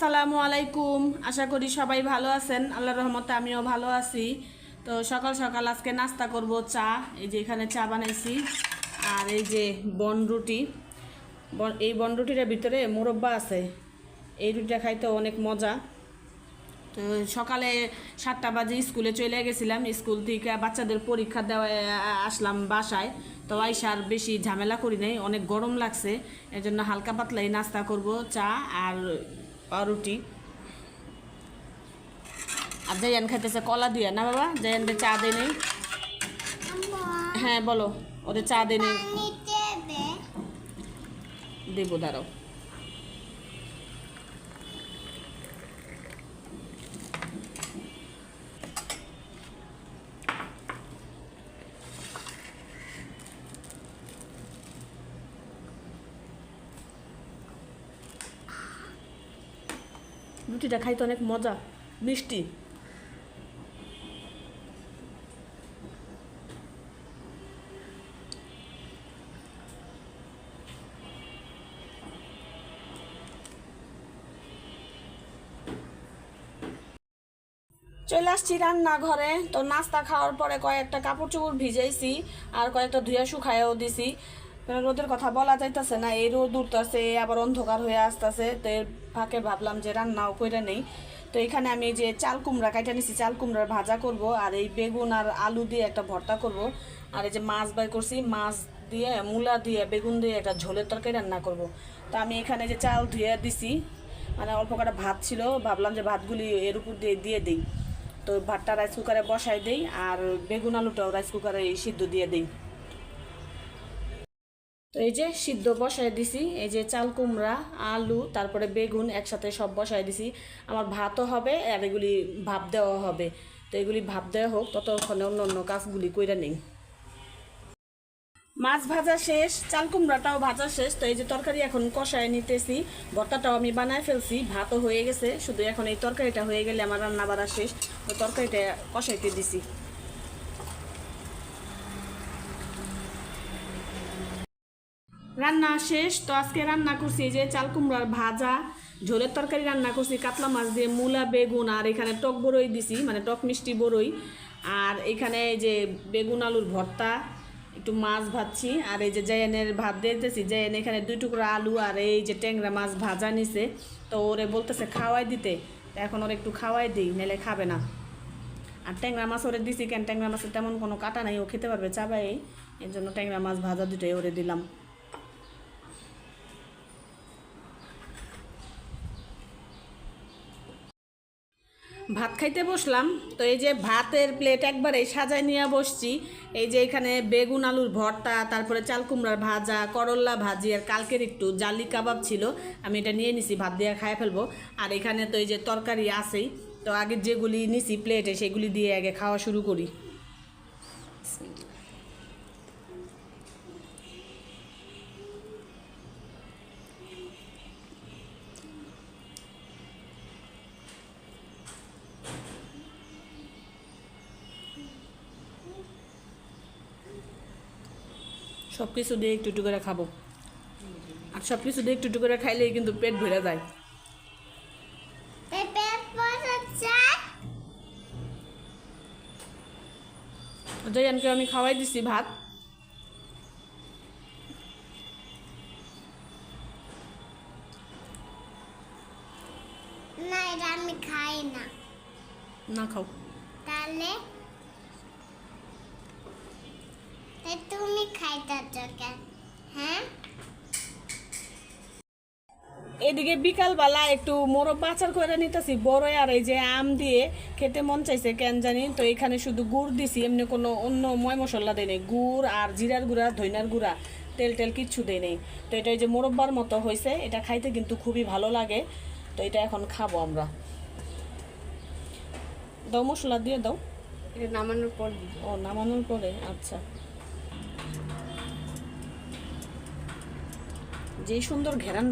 আসসালামু আলাইকুম। আশা করি সবাই ভালো আছেন। আল্লাহর রহমতে আমিও ভালো আছি। তো সকাল সকাল আজকে নাস্তা করব চা, এই যে এখানে চা বানাইছি। আর এই যে বন রুটি। এই বন রুটিটার ভিতরে মুরব্বা আছে। এই রুটিটা খাইতে অনেক মজা। তো সকালে সাতটা বাজে স্কুলে চলে গেছিলাম। স্কুল থেকে বাচ্চাদের পরীক্ষা দেওয়া আসলাম বাসায়। তো আইসার বেশি ঝামেলা করি নাই। অনেক গরম লাগছে। এর জন্য হালকা পাতলাই নাস্তা করব, চা আর পাউরুটি। আর জায়ান খাইতেছে কলা দিয়া না বাবা? জাইয়ানদের চা দেয় নেই। হ্যাঁ বলো ওদের চা দেয় নেই। দেবো দাঁড়াও। রুটিটা খাইতে অনেক মজা, মিষ্টি। চলে আসছি রান্নাঘরে। তো নাস্তা খাওয়ার পরে কয়েকটা কাপড় চোপড় ভিজাইছি আর কয়েকটা ধুয়া শুকায়ও দিছি। রোদের কথা বলা যাইতেছে না, এই রোদ উঠতেছে আবার অন্ধকার হয়ে আসতেছে, তো এর ফাঁকে ভাবলাম যে রান্নাও করে নেই। তো এখানে আমি যে চাল কুমড়া কাইটা নিছি, চাল কুমড়ার ভাজা করব, আর এই বেগুন আর আলু দিয়ে একটা ভর্তা করব। আর এই যে মাছ বাই করছি, মাছ দিয়ে, মূলা দিয়ে, বেগুন দিয়ে একটা ঝোলের তরকারি রান্না করব। তো আমি এখানে যে চাল ধুয়ে দিছি মানে অল্প কটা ভাত ছিল, ভাবলাম যে ভাতগুলি এর উপর দিয়ে দিয়ে দিই। তো ভাতটা রাইস কুকারে বসাই দেই, আর বেগুন আলুটাও রাইস কুকারে সিদ্ধ দিয়ে দিই। তো এই যে সিদ্ধ বসায় দিছি, এই যে চাল কুমড়া, আলু, তারপরে বেগুন একসাথে সব বসাই দিছি। আমার ভাতও হবে আর এগুলি ভাপ দেওয়া হবে। তো এগুলি ভাপ দেওয়া হোক, ততক্ষণে অন্য অন্য কাজগুলি কইরা নেই। মাছ ভাজা শেষ, চাল কুমড়াটাও ভাজা শেষ। তো এই যে তরকারি এখন কষায় নিতেছি, ভর্তাটাও আমি বানায় ফেলছি, ভাতও হয়ে গেছে। শুধু এখন এই তরকারিটা হয়ে গেলে আমার রান্না বাড়া শেষ, তো তরকারিটা কষাইতে দিছি। রান্না শেষ, তো আজকে রান্না করছি যে চাল কুমড়ার ভাজা, ঝোলের তরকারি রান্না করছি, কাতলা মাছ দিয়ে মূলা, বেগুন, আর এখানে টক বড়ই দিছি মানে টক মিষ্টি বড়ই আর এখানে এই যে বেগুন, আলুর ভর্তা, একটু মাছ ভাজছি, আর এই যে জায়ানের ভাত দিতেছি জায়ান এখানে দুই টুকরো আলু আর এই যে ট্যাংরা মাছ ভাজা নিছে, তো ওরে বলতেছে খাওয়াই দিতে এখন ওর একটু খাওয়াই দিই নাহলে খাবে না। আর ট্যাংরা মাছ ওরে দিছি কেন? ট্যাংরা মাছের তেমন কোনো কাটা নাই, ও খেতে পারবে চাবাই, এর জন্য ট্যাংরা মাছ ভাজা দুটোই ওরে দিলাম। ভাত খাইতে বসলাম। তো এই যে ভাতের প্লেট একবারে সাজায় নিয়ে বসছি। এই যে এখানে বেগুন আলুর ভর্তা, তারপরে চাল কুমড়ার ভাজা করল্লা ভাজি আর কালকের একটু জালি কাবাব ছিল। আমি এটা নিয়ে নিছি, ভাত দিয়ে খাইয়ে ফেলব। আর এখানে তো এই যে তরকারি আছেই। তো আগে যেগুলি নিছি প্লেটে সেগুলি দিয়ে আগে খাওয়া শুরু করি। সব কিছু দিয়ে একটু একটু করে খাব। আর সব কিছু দিয়ে একটু একটু করে খাইলেই কিন্তু পেট ভরে যায়। জয়ানকে আমি খাওয়াই দিছি ভাত। না এটা আমি খাই না। না খাও। তাহলে? তুমি খাইতেছ কেন হ্যাঁ এদিকে বিকালবেলা একটু মোরব্বা আচার করে নিতেছি। বড় আর এই যে আম দিয়ে খেতে মন চাইছে কেন জানি তো এখানে শুধু গুড় দিছি এমনি কোনো অন্য ময় মশলা দেয় নেই। গুড় আর জিরার গুঁড়া ধইনার গুঁড়া তেল টেল কিচ্ছু দেয় নেই। তো এটা ওই যে মোরব্বার মতো হয়েছে এটা খাইতে কিন্তু খুবই ভালো লাগে। তো এটা এখন খাব আমরা। দাও মশলা দিয়ে দাও। এটা নামানোর পর ও নামানোর পরে আচ্ছা। যে সুন্দর ঘেরান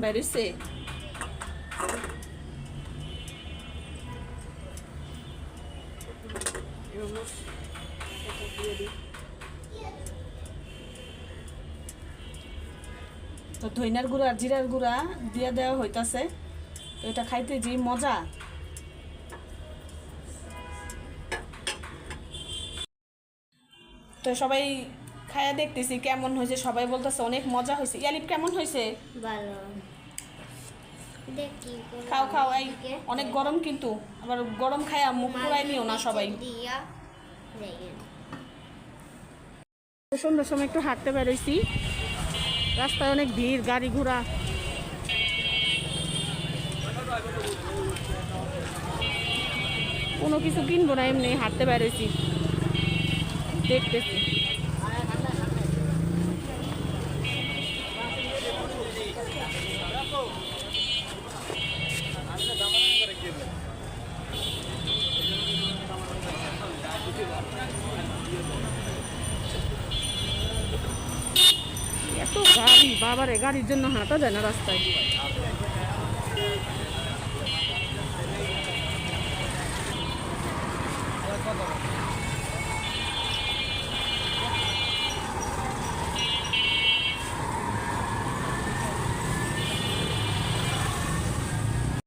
বেরিয়েছে তো ধইনার গুঁড়া আর জিরার গুঁড়া দিয়ে দেওয়া হইতাছে। তো এটা খাইতে যে মজা। তো সবাই খায়া দেখতেছি, কেমন হয়েছে? সবাই বলতেছে অনেক মজা হয়েছে। ইয়ালিপ কেমন হয়েছে? ভালো। খাও খাও এই অনেক গরম কিন্তু। আবার গরম খায়া মুখ পুরাই নিও না সবাই। সন্ধ্যার সময় একটু হাঁটতে বেরোইছি। রাস্তায় অনেক ভিড় গাড়ি ঘোড়া। কোনো কিছু কিনবো না এমনি হাঁটতে বেরোইছি। দেখতেছি। এত গাড়ি বাবারে গাড়ির জন্য হাঁটা যায় না রাস্তায়।